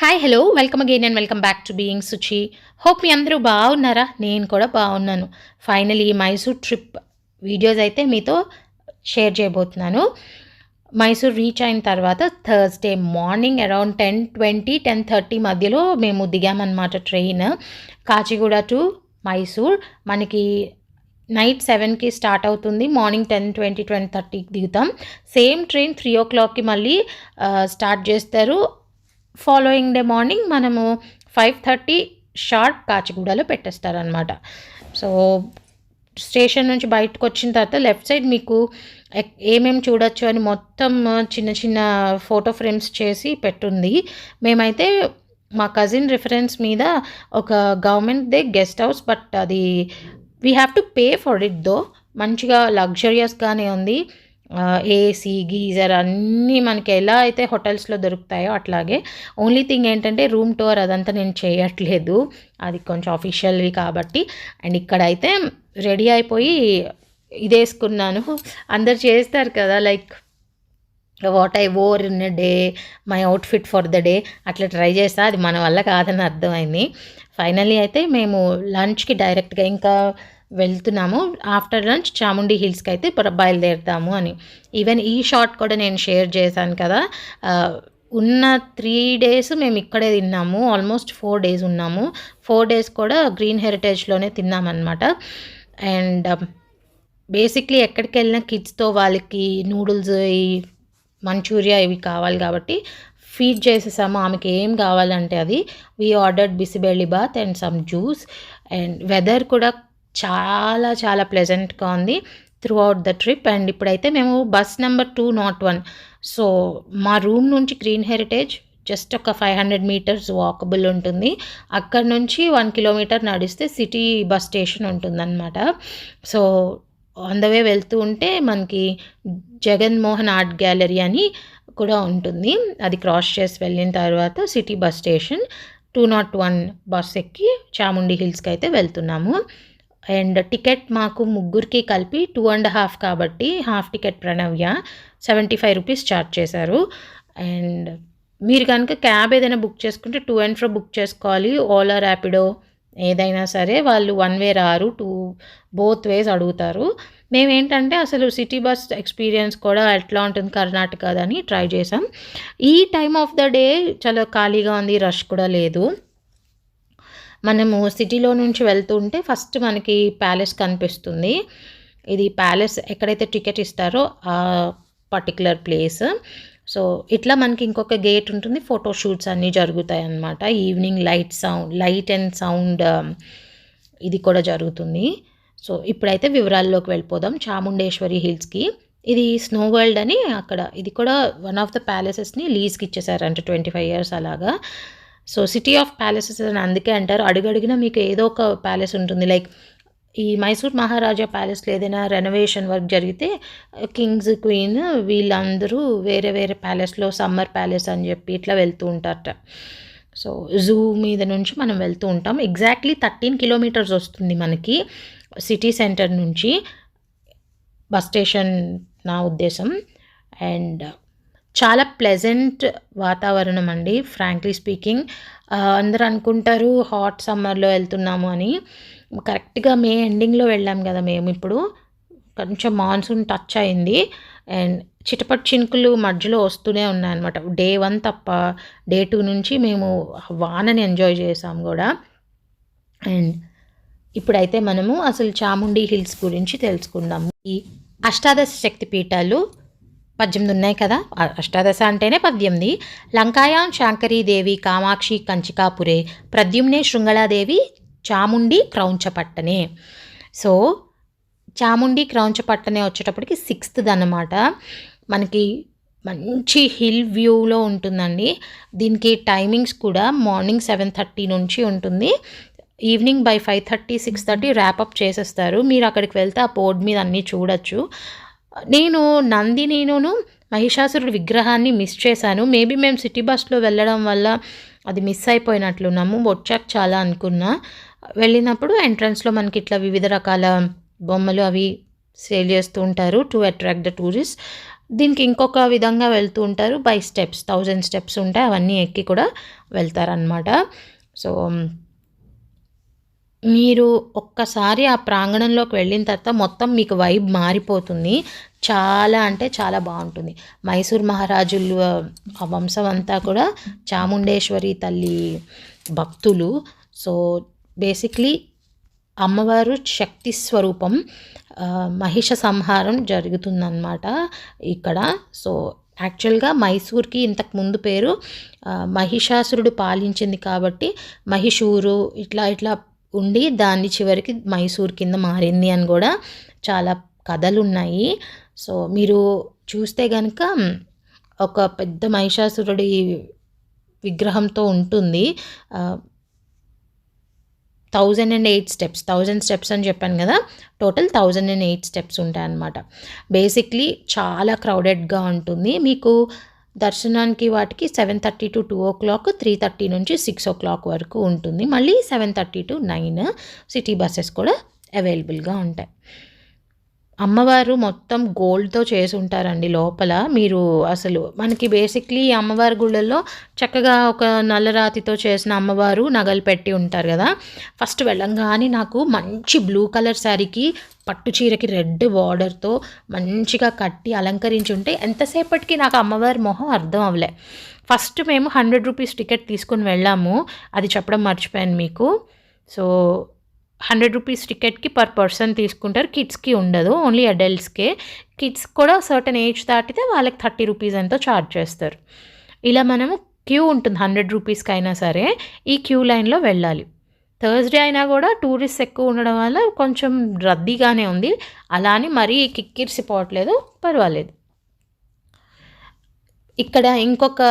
Hi hello welcome again and welcome back to being Suchi hope మీ అందరూ బాగున్నారా? నేను కూడా బాగున్నాను. ఫైనలీ మైసూర్ ట్రిప్ వీడియోస్ అయితే మీతో షేర్ చేయబోతున్నాను. మైసూర్ రీచ్ అయిన తర్వాత Thursday morning around ten twenty ten thirty మధ్యలో మేము దిగామన్నమాట ట్రైన్ కాచిగూడ టు మైసూర్ మనకి నైట్ సెవెన్కి స్టార్ట్ అవుతుంది. మార్నింగ్ టెన్ ట్వంటీ ట్వంటీ థర్టీకి దిగుతాం. సేమ్ ట్రైన్ త్రీ ఓ క్లాక్కి మళ్ళీ uh, స్టార్ట్ చేస్తారు. ఫాలోయింగ్ డే మార్నింగ్ మనము ఫైవ్ థర్టీ షార్ప్ కాచిగూడలో పెట్టేస్తారనమాట సో స్టేషన్ నుంచి బయటకు వచ్చిన తర్వాత లెఫ్ట్ సైడ్ మీకు ఏమేమి చూడొచ్చు అని మొత్తం చిన్న చిన్న ఫోటో ఫ్రేమ్స్ చేసి పెట్టుంది. మేమైతే మా కజిన్ రిఫరెన్స్ మీద ఒక గవర్నమెంట్దే గెస్ట్ హౌస్ బట్ అది we have to pay for it though మంచిగా లగ్జరియస్గానే ఉంది. ఏసీ గీజర్ అన్నీ మనకి ఎలా అయితే హోటల్స్లో దొరుకుతాయో అట్లాగే. ఓన్లీ థింగ్ ఏంటంటే రూమ్ టూర్ అదంతా నేను చేయట్లేదు. అది కొంచెం అఫీషియల్వి కాబట్టి. అండ్ ఇక్కడైతే రెడీ అయిపోయి ఇదేసుకున్నాను. అందరు చేస్తారు కదా like what I wear in day my outfit for the day అట్లా ట్రై చేస్తా. అది మన వల్ల కాదని అర్థమైంది. ఫైనల్లీ అయితే మేము లంచ్కి డైరెక్ట్గా ఇంకా వెళ్తున్నాము. ఆఫ్టర్ లంచ్ చాముండి హిల్స్కి అయితే బయలుదేరుతాము అని. ఈవెన్ ఈ షార్ట్ కూడా నేను షేర్ చేశాను కదా. Uh, ఉన్న త్రీ డేస్ మేము ఇక్కడే తిన్నాము. ఆల్మోస్ట్ ఫోర్ డేస్ ఉన్నాము. ఫోర్ డేస్ కూడా గ్రీన్ హెరిటేజ్లోనే తిన్నామన్నమాట. అండ్ బేసిక్లీ um, ఎక్కడికి వెళ్ళినా కిడ్స్తో వాళ్ళకి నూడిల్స్ ఈ మంచూరియా ఇవి కావాలి కాబట్టి ఫీడ్ చేసేసాము. ఆమెకి ఏం కావాలంటే అది. We ordered bisibele bath and some juice and weather కూడా చాలా చాలా ప్లెజెంట్గా ఉంది through out the trip and ఇప్పుడైతే మేము bus number two not one so మా రూమ్ నుంచి గ్రీన్ హెరిటేజ్ జస్ట్ ఒక ఫైవ్ హండ్రెడ్ మీటర్స్ వాకబుల్ ఉంటుంది. అక్కడ నుంచి వన్ కిలోమీటర్ నడిస్తే సిటీ బస్ స్టేషన్ ఉంటుందన్నమాట. సో ఆన్ ద వే వెళ్తూ ఉంటే మనకి జగన్మోహన్ ఆర్ట్ గ్యాలరీ అని కూడా ఉంటుంది. అది క్రాస్ చేసి వెళ్ళిన తర్వాత city bus station two not one bus ఎక్కి చాముండి హిల్స్కి అయితే వెళ్తున్నాము. అండ్ టికెట్ మాకు ముగ్గురికి కలిపి టూ అండ్ హాఫ్ కాబట్టి half ticket Pranavya seventy five rupees charge చేశారు. అండ్ మీరు కనుక క్యాబ్ ఏదైనా బుక్ చేసుకుంటే టూ అండ్ ఫ్రో బుక్ చేసుకోవాలి. ఓలా ర్యాపిడో ఏదైనా సరే వాళ్ళు వన్ వే రారు టూ బోత్ వేస్ అడుగుతారు. మేమేంటంటే అసలు సిటీ బస్ ఎక్స్పీరియన్స్ కూడా ఎట్లా ఉంటుంది కర్ణాటక అని ట్రై చేసాం ఈ టైమ్ ఆఫ్ ద డే చాలా ఖాళీగా ఉంది రష్ కూడా లేదు. మనము సిటీలో నుంచి వెళ్తుంటే ఫస్ట్ మనకి ప్యాలెస్ కనిపిస్తుంది. ఇది ప్యాలెస్ ఎక్కడైతే టికెట్ ఇస్తారో ఆ పర్టికులర్ ప్లేస్. సో ఇట్లా మనకి ఇంకొక గేట్ ఉంటుంది. ఫోటో షూట్స్ అన్నీ జరుగుతాయి అన్నమాట. Evening light sound light and sound ఇది కూడా జరుగుతుంది. సో ఇప్పుడైతే వివరాల్లోకి వెళ్ళిపోదాం. చాముండేశ్వరి హిల్స్కి. ఇది స్నో వరల్డ్ అని అక్కడ ఇది కూడా వన్ ఆఫ్ ద ప్యాలెసెస్ని లీజ్కి ఇచ్చేసారంట ట్వంటీ ఫైవ్ ఇయర్స్ అలాగా. సో సిటీ ఆఫ్ ప్యాలెసెస్ అని అందుకే అంటారు. అడుగడిగిన మీకు ఏదో ఒక ప్యాలెస్ ఉంటుంది. లైక్ ఈ మైసూర్ మహారాజా ప్యాలెస్లో ఏదైనా రెనోవేషన్ వర్క్ జరిగితే కింగ్స్ క్వీన్ వీళ్ళందరూ వేరే వేరే ప్యాలెస్లో సమ్మర్ ప్యాలెస్ అని చెప్పి ఇట్లా వెళ్తూ ఉంటారట. సో జూ మీద నుంచి మనం వెళ్తూ ఉంటాం. ఎగ్జాక్ట్లీ థర్టీన్ కిలోమీటర్స్ వస్తుంది మనకి సిటీ సెంటర్ నుంచి. బస్ స్టేషన్ నా ఉద్దేశం. అండ్ చాలా ప్లెజెంట్ వాతావరణం అండి ఫ్రాంక్లీ స్పీకింగ్ అందరూ అనుకుంటారు హాట్ సమ్మర్లో వెళ్తున్నాము అని. కరెక్ట్గా మే ఎండింగ్లో వెళ్ళాం కదా మేము ఇప్పుడు. కొంచెం మాన్సూన్ టచ్ అయింది. అండ్ చిటపట్ చినుకులు మధ్యలో వస్తూనే ఉన్నాయన్నమాట. డే వన్ తప్ప డే టూ నుంచి మేము వానని ఎంజాయ్ చేసాం కూడా. అండ్ ఇప్పుడైతే మనము అసలు చాముండి హిల్స్ గురించి తెలుసుకుందాము ఈ అష్టాదశ శక్తి పీఠాలు పద్దెనిమిది ఉన్నాయి కదా? అష్టాదశ అంటేనే పద్దెనిమిది లంకాయాం శాంకరీదేవి కామాక్షి కంచికాపురే ప్రద్యుమ్నే శృంగళాదేవి చాముండి క్రౌంచపట్టనే. సో చాముండి క్రౌంచపట్టనే వచ్చేటప్పటికి సిక్స్త్ అనమాట మనకి మంచి హిల్ వ్యూలో ఉంటుందండి. దీనికి టైమింగ్స్ కూడా మార్నింగ్ సెవెన్ థర్టీ నుంచి ఉంటుంది. Evening by five thirty six thirty wrap up చేసేస్తారు. మీరు అక్కడికి వెళ్తే ఆ బోర్డ్ మీద అన్నీ చూడొచ్చు. నేను నంది నేనును మహిషాసురుడి విగ్రహాన్ని మిస్ చేశాను. మేబీ మేము సిటీ బస్లో వెళ్ళడం వల్ల అది మిస్ అయిపోయినట్లున్నాము వచ్చాక చాలా అనుకున్నా. వెళ్ళినప్పుడు ఎంట్రన్స్లో మనకి ఇట్లా వివిధ రకాల బొమ్మలు అవి సేల్ చేస్తూ ఉంటారు టు అట్రాక్ట్ ద టూరిస్ట్ దీనికి ఇంకొక విధంగా వెళ్తూ ఉంటారు బై స్టెప్స్ థౌజండ్ స్టెప్స్ ఉంటాయి అవన్నీ ఎక్కి కూడా వెళ్తారనమాట సో మీరు ఒక్కసారి ఆ ప్రాంగణంలోకి వెళ్ళిన తర్వాత మొత్తం మీకు వైబ్ మారిపోతుంది. చాలా అంటే చాలా బాగుంటుంది. మైసూర్ మహారాజులు ఆ వంశం అంతా కూడా చాముండేశ్వరి తల్లి భక్తులు. సో బేసిక్లీ అమ్మవారు శక్తి స్వరూపం మహిష సంహారం జరుగుతుందన్నమాట ఇక్కడ. సో యాక్చువల్గా మైసూర్కి ఇంతకు ముందు పేరు మహిషాసురుడు పాలించింది కాబట్టి మహిషూరు ఇట్లా ఇట్లా ఉండి దాన్ని చివరికి మైసూర్ కింద మారింది అని కూడా చాలా కథలు ఉన్నాయి సో మీరు చూస్తే కనుక ఒక పెద్ద మహిషాసురుడి విగ్రహంతో ఉంటుంది. Thousand and eight steps thousand steps అని చెప్పాను కదా total thousand and eight steps ఉంటాయి అన్నమాట బేసిక్లీ చాలా క్రౌడెడ్గా ఉంటుంది. మీకు దర్శనానికి వాటికి seven thirty to two o'clock three thirty నుంచి సిక్స్ ఓ క్లాక్ వరకు ఉంటుంది. మళ్ళీ seven thirty to nine city buses కూడా అవైలబుల్గా ఉంటాయి. అమ్మవారు మొత్తం గోల్డ్తో చేసి ఉంటారండి లోపల. మీరు అసలు మనకి బేసిక్లీ అమ్మవారి గుళ్ళల్లో చక్కగా ఒక నల్లరాతితో చేసిన అమ్మవారు నగలు పెట్టి ఉంటారు కదా. ఫస్ట్ వెళ్ళంగానే నాకు మంచి బ్లూ కలర్ శారీకి పట్టు చీరకి రెడ్ బార్డర్తో మంచిగా కట్టి అలంకరించి ఉంటే ఎంతసేపటికి నాకు అమ్మవారి మొహం అర్థం అవ్వలే. ఫస్ట్ మేము హండ్రెడ్ రూపీస్ టికెట్ తీసుకుని వెళ్ళాము. అది చెప్పడం మర్చిపోయాను మీకు. సో హండ్రెడ్ రూపీస్ టికెట్కి పర్ పర్సన్ తీసుకుంటారు. కిడ్స్కి ఉండదు. ఓన్లీ అడల్ట్స్కే. కిడ్స్ కూడా సర్టన్ ఏజ్ దాటితే వాళ్ళకి థర్టీ రూపీస్ ఎంతో ఛార్జ్ చేస్తారు. ఇలా మనము క్యూ ఉంటుంది. హండ్రెడ్ రూపీస్కి అయినా సరే ఈ క్యూ లైన్లో వెళ్ళాలి. థర్స్డే అయినా కూడా టూరిస్ట్ ఎక్కువ ఉండడం వల్ల కొంచెం రద్దీగానే ఉంది. అలా అని మరీ కిక్కిరిసిపోవట్లేదు పర్వాలేదు. ఇక్కడ ఇంకొక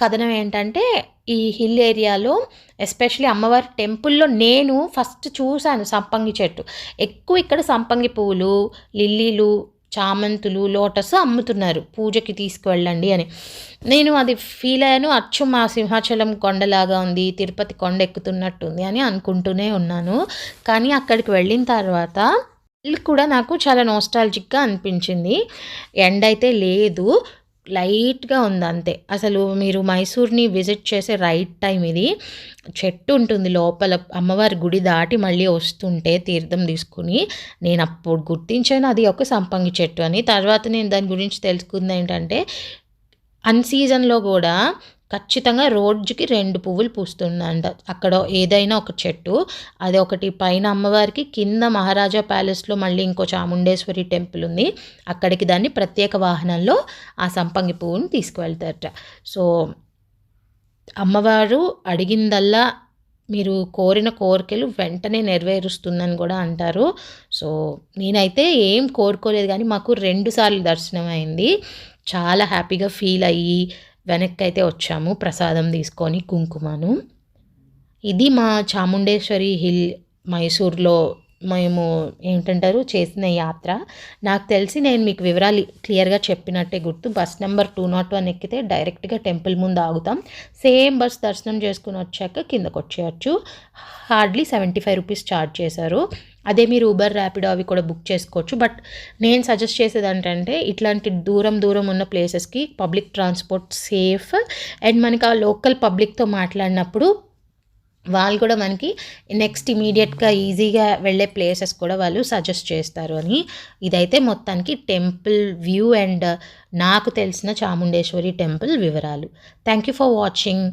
కథనం ఏంటంటే ఈ హిల్ ఏరియాలో ఎస్పెషలీ అమ్మవారి టెంపుల్లో నేను ఫస్ట్ చూశాను సంపంగి చెట్టు. ఎక్కువ ఇక్కడ సంపంగి పువ్వులు లిల్లీలు చామంతులు లోటస్ అమ్ముతున్నారు. పూజకి తీసుకువెళ్ళండి అని. నేను అది ఫీల్ అయ్యాను అచ్చు మా సింహాచలం కొండలాగా ఉంది తిరుపతి కొండ ఎక్కుతున్నట్టుంది అని అనుకుంటూనే ఉన్నాను. కానీ అక్కడికి వెళ్ళిన తర్వాత కూడా నాకు చాలా నోస్టాలజిక్గా అనిపించింది. ఎండ్ అయితే లేదు లైట్గా ఉంది అంతే. అసలు మీరు మైసూర్ని విజిట్ చేసే రైట్ టైం ఇది. చెట్టు ఉంటుంది లోపల అమ్మవారి గుడి దాటి మళ్ళీ వస్తుంటే తీర్థం తీసుకుని నేను అప్పుడు గుర్తించాను అది ఒక సంపంగి చెట్టు అని. తర్వాత నేను దాని గురించి తెలుసుకుంది ఏంటంటే అన్సీజన్లో కూడా ఖచ్చితంగా రోజుకి రెండు పువ్వులు పూస్తుందంట. అక్కడ ఏదైనా ఒక చెట్టు అది ఒకటి పైన అమ్మవారికి కింద మహారాజా ప్యాలెస్లో మళ్ళీ ఇంకో చాముండేశ్వరి టెంపుల్ ఉంది. అక్కడికి దాన్ని ప్రత్యేక వాహనంలో ఆ సంపంగి పువ్వుని తీసుకువెళ్తారట. సో అమ్మవారు అడిగిందల్లా మీరు కోరిన కోరికలు వెంటనే నెరవేరుస్తుందని కూడా అంటారు. సో నేనైతే ఏం కోరుకోలేదు కానీ మాకు రెండుసార్లు దర్శనం అయింది చాలా హ్యాపీగా ఫీల్ అయ్యి వెనక్కి అయితే వచ్చాము ప్రసాదం తీసుకొని కుంకుమను. ఇది మా చాముండేశ్వరి హిల్ మైసూర్లో మేము ఏంటంటారు చేసిన యాత్ర. నాకు తెలిసి నేను మీకు వివరాలు క్లియర్గా చెప్పినట్టే గుర్తు. Bus number two nought one ఎక్కితే డైరెక్ట్గా టెంపుల్ ముందు ఆగుతాం. సేమ్ బస్ దర్శనం చేసుకుని వచ్చాక కిందకు వచ్చేయచ్చు hardly seventy five rupees charge చేశారు. అదే మీరు ఊబర్ ర్యాపిడో అవి కూడా బుక్ చేసుకోవచ్చు. బట్ నేను సజెస్ట్ చేసేది ఏంటంటే ఇట్లాంటి దూరం దూరం ఉన్న ప్లేసెస్కి పబ్లిక్ ట్రాన్స్పోర్ట్ సేఫ్ అండ్ మనకి ఆ లోకల్ పబ్లిక్తో మాట్లాడినప్పుడు వాళ్ళు కూడా మనకి నెక్స్ట్ ఇమీడియట్గా ఈజీగా వెళ్ళే ప్లేసెస్ కూడా వాళ్ళు సజెస్ట్ చేస్తారు అని. ఇదైతే మొత్తానికి టెంపుల్ వ్యూ అండ్ నాకు తెలిసిన చాముండేశ్వరి టెంపుల్ వివరాలు. Thank you for watching